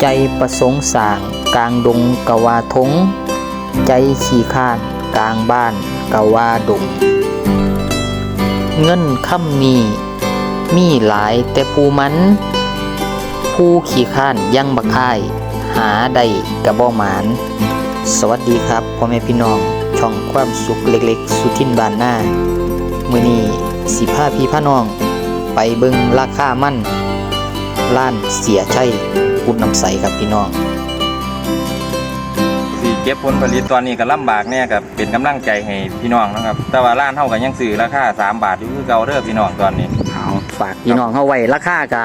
ใจประสงค์สางกลางดงกะว่าทง ใจขี้คร้าดกลางบ้านกะว่าดง เงินค่ำมีมีหลายแต่ผู้มัน ผู้ขี้ข้านยังบักอ้ายหาได้กะบ่หมาน สวัสดีครับพ่อแม่พี่น้องช่องความสุขเล็กๆ สุทินบานหน้า มือนี้สิพาพี่พาน้อง ไปเบิงราคามั่น ล้านเสียชัยกุดน้ำใสครับพี่น้องสิเก็บผลผลิตตอนนี้ก็ลำบากแน่กับเป็นกำลังใจให้พี่น้องนะครับ แต่ว่าร้านเท่ากันยังซื้อราคา3 บาทอยู่คือเก่าเด้อพี่น้องตอนนี้เอาฝากพี่น้องเข้าไว้ราคากะ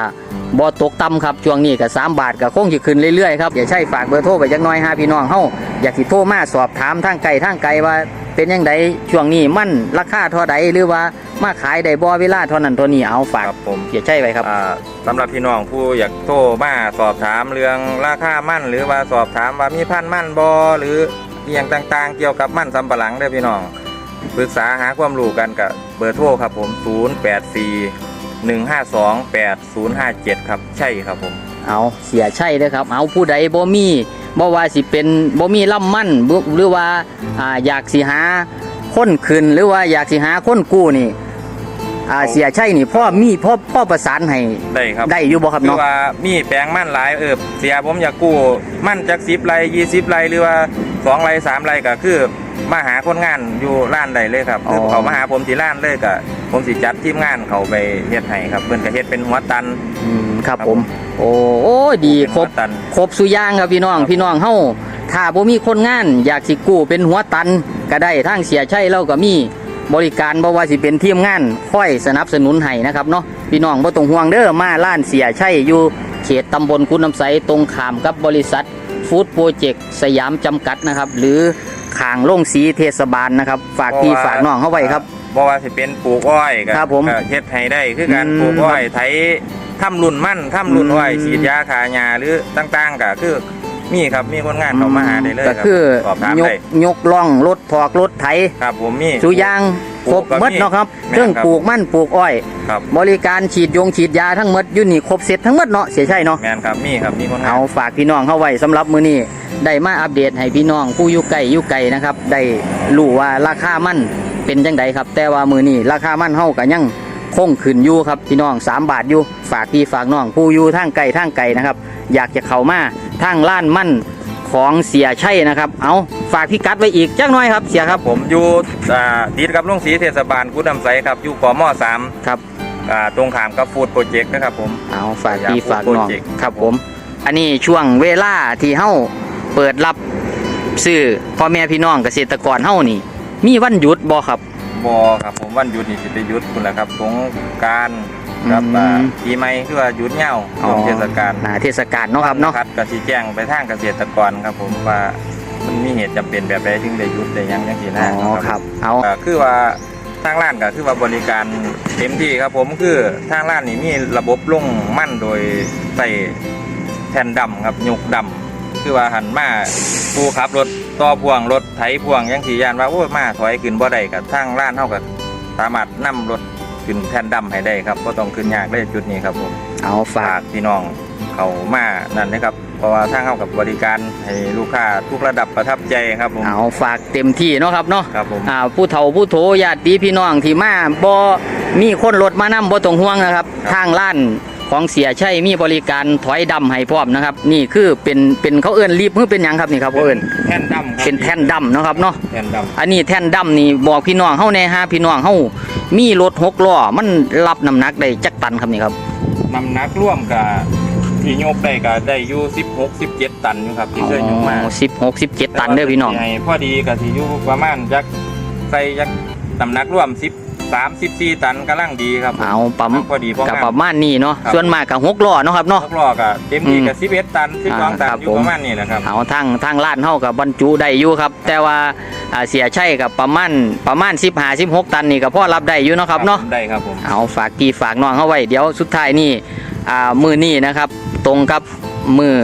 บ่ตกต่ำครับช่วงนี้ก็3บาทก็คงสิขึ้นเรื่อยๆครับอย่าใช่ฝากเบอร์โทรไปจักหน่อยหาพี่น้องเฮาอยากสิโทรมาสอบถามทางไกลทางไกลว่า เป็นยังไงช่วงนี้มันราคาเท่าใดหรือว่ามาขายได้บ่เวลาเท่านั้นเท่านี้เอาฝากครับผมอย่าใช่ไว้ครับ อ่าสำหรับพี่น้องผู้อยากโทรมาสอบถามเรื่องราคามั่น หรือว่าสอบถามว่ามีพันธุ์มั่นบอหรืออหย่างต่างๆ เกี่ยวกับมั่นสำปะหลังเด้อพี่น้องปรึกษาหาความรู้กันกับเบอร์โทรครับผม 084 152 8057 ครับใช่ครับผม เอาเสียใช่เด้อครับ เอาผู้ใดบ่มี บ่ว่าสิเป็นบ่มีล่ำมั่นบ่หรือว่าอ่าอยากสิหาคนขึ้นหรือว่าอยากสิหาคนกู้นี่อ่าเสียใช่นี่พ่อมีพ่อพ่อประสานให้ได้ครับได้อยู่บ่ครับคือเนาะว่ามีแปลงมั่นหลายเออเสียผมอยากกู้มั่นจากสิบไรยี่สิบไรหรือว่าสองไรสามไรก็คือมาหาคนงานอยู่ร้านใดเลยครับคือเขามาหาผมที่ร้านเลยก็ผมสิจัดทีมงานเขาไปเฮ็ดให้ครับเพิ่นก็เฮ็ดเป็นหัวตัน อืมครับผม โอ้โอ้ดีครบหัวตันครบสุอย่างครับพี่น้องครับพี่น้องเฮาถ้าบ่มีคนงาน อยากสิกู้เป็นหัวตันก็ได้ทางเสียใช่เราก็มีบริการบ่ว่าสิเป็นทีมงานค่อยสนับสนุนให้นะครับเนาะพี่น้องบ่ต้องห่วงเด้อมาล้านเสียใช่อยู่เขตตำบลกุนน้ำใสตรงข้ามกับบริษัทฟู้ดโปรเจกต์สยามจำกัดนะครับ หรือข้างโรงสีเทศบาลนะครับ ฝากพี่ฝากน้องเข้าไว้ครับบ่ว่าสิเป็นปลูกอ้อยก็ครับผมก็เฮ็ดให้ได้คือการอืมปลูกอ้อยไถ ทำรุ่นมั่นทำรุ่นอ้อยอืมฉีดยาขาหญ้าหรือต่างๆก็คือมีครับมีคนงานเขามาหาได้เลยก็ครับคือสอบถามยกได้ยกล่องรถถอกรถไถครับผมมี สุอยางครบปลูกก็หมดมีเนาะครับแม่นเครื่องครับปลูกมันปลูกอ้อย ครับบริการฉีดยงฉีดยาทั้งหมดอยู่นี่ครบเสร็จทั้งหมดเนาะเสียใช่เนาะ แมนครับมีครับมีคนงาน เอาฝากพี่น้องเข้าไว้สำหรับมื้อนี้ได้มาอัปเดตให้พี่น้องผู้อยู่ไกลอยู่ไกลนะครับ ได้รู้ว่าราคามันเป็นจังไดครับ แต่ว่ามื้อนี้ราคามันเฮาก็ยัง คงขึ้นอยู่ครับพี่น้อง 3 บาทอยู่ฝากพี่ฝากน้องผู้อยู่ทางไกลทางไกลนะครับ อยากจะเข้ามาทางล้านมั่นของเสียชัยนะครับ เอาฝากพี่กัดไว้อีกจักหน่อยครับเสียครับผมอยู่อ่าติดกับโรงสีเทศบาลกุดน้ำใสครับอยู่กมสามครับอ่าตรงขามกับฟูดโปรเจกต์นะครับผมเอาฝากพี่อยากฝากพูดน้องโปรเจกต์ครับผม อันนี้ช่วงเวลาที่เฮาเปิดรับซื้อพ่อแม่พี่น้องเกษตรกรเฮานี่ มีวันหยุดบ่ครับ บอครับผมวันหยุดนี่สิไปหยุดคุณแหละครับสงกรารกับอืม อ่าปีใหม่คือว่าหยุดเหงาช่วงเทศกาลหนาเทศกาลเนาะครับเนาะครับก็สิแจ้งไปทางเกษตรกรครับผมว่ามันมีเหตุจำเป็นแบบใดถึงได้หยุดได้หยังจังซี่อ๋นะ อครับเอา ก็คือว่าทางร้านก็คือว่าบริการเต็มที่ครับผมคือทางร้านนี่มีระบบลงมั่นโดยใส่แผ่นดำครับยกดำ คือว่าหันมาผู้ขับรถต่อพ่วงรถไถพ่วงยังสียานว่าโอ้ยมาถอยขึ้นบ่ได้กับทางร้านเท่ากับสามารถนำรถขึ้นแผ่นดำให้ได้ครับก็ต้องขึ้นยากได้จุดนี้ครับผมเอาฝาฝากกพี่น้องเขามานั่นนะครับเพราะว่าทางเข้ากับบริการให้ลูกค้าทุกระดับประทับใจครับผมเอาฝากเต็มที่เนาะครับเนาะครับผมอ่าผู้เฒ่าผู้โถญาติพี่น้องที่มาบ่มีคนรถมานำบ่ต้องห่วงนะครับ ทางร้าน ของเสียชัยมีบริการถอยดำให้พร้อมนะครับ นี่คือเป็นเป็นเขาเอิ้นรีบมือเป็นหยังครับนี่ครับเขาเอิ้นแท่นดำครับเป็นแท่นดำเนาะครับเนาะ แท่นดำอันนี้แท่นดำนี่บอกพี่น้องเฮาแน่ฮะพี่น้องเฮามีรถหกล้อมันรับน้ำหนักได้จักตันครับนี่ครับน้ำหนักร่วมกับที่โยกได้ก็ได้อยู่16 17 ตันอยู่ครับที่เคยโยกมาสิบหกสิบเจ็ดตันเด้อพี่น้องแต่ว่าสิให้พอดีก็สิอยู่ประมาณจักใส่จักน้ำหนักร่วม 10 3 14ตันกำลังดีครับเอาปั๊มพอดีพอกับงามประมาณนี้เนาะครับส่วนมากกับหกล้อเนาะครับเนาะหกล้อก็เต็มที่ก็11ตันอ่า12ตันครับอยู่ผมประมาณนี้แหละครับเอาทางทางร้านเฮากับบรรจุได้อยู่ครับ แต่ว่าอ่าเสียใช่กับประมาณประมาณสิบห้าสิบหกตันนี่ก็พอรับได้อยู่เนาะครับเนาะได้ครับผมเอาฝากพี่ฝากน้องเข้าไว้เดี๋ยวสุดท้ายนี่อ่ามือนี่นะครับ ตรงกับมือ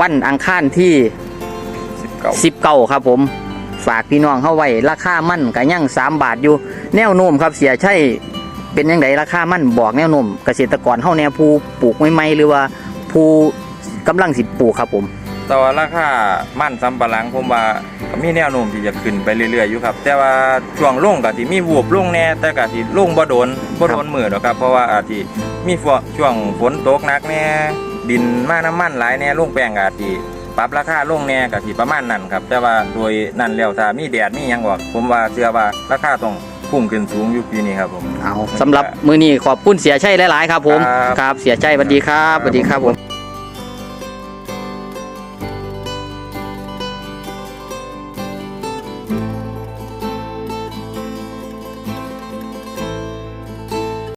วันอังคารที่19สิบเก้าครับผม ฝากพี่น้องเข้าไว้ราคามั่นก็ยังสามบาทอยู่ แนวโน้มครับเสียใช่เป็นยังไงราคามั่นบอกแนวโน้มเกษตรกรเฮาแนวผู้ปลูกใหม่หรือว่าผู้กำลังสิปลูกครับผม แต่ว่าราคามั่นสำปะหลังผมว่ามีแนวโน้มที่จะขึ้นไปเรื่อยๆอยู่ครับ แต่ว่าช่วงลงก็สิมีวูบลงแน่แต่ก็สิลงบ่โดนบ่โดนมือดอกครับเพราะว่าอาจสิมีฝนช่วงฝนตกหนักแน่ดินมาน้ำมันหลายแน่ลงแป้งก็อาจสิ ปรับราคาลงแน่ก็สิประมาณนั้นครับ แต่ว่าโดยนั่นแล้วถ้ามีแดดมีหยังออกผมว่าเชื่อว่าราคาต้องพุ่งขึ้นสูงอยู่ปีนี้ครับผม เอาสำหรับมือนี้ขอบคุณเสียชัยหลาย ๆ ครับผม ครับครับเสียชัยสวัสดีครับสวัสดีครับผม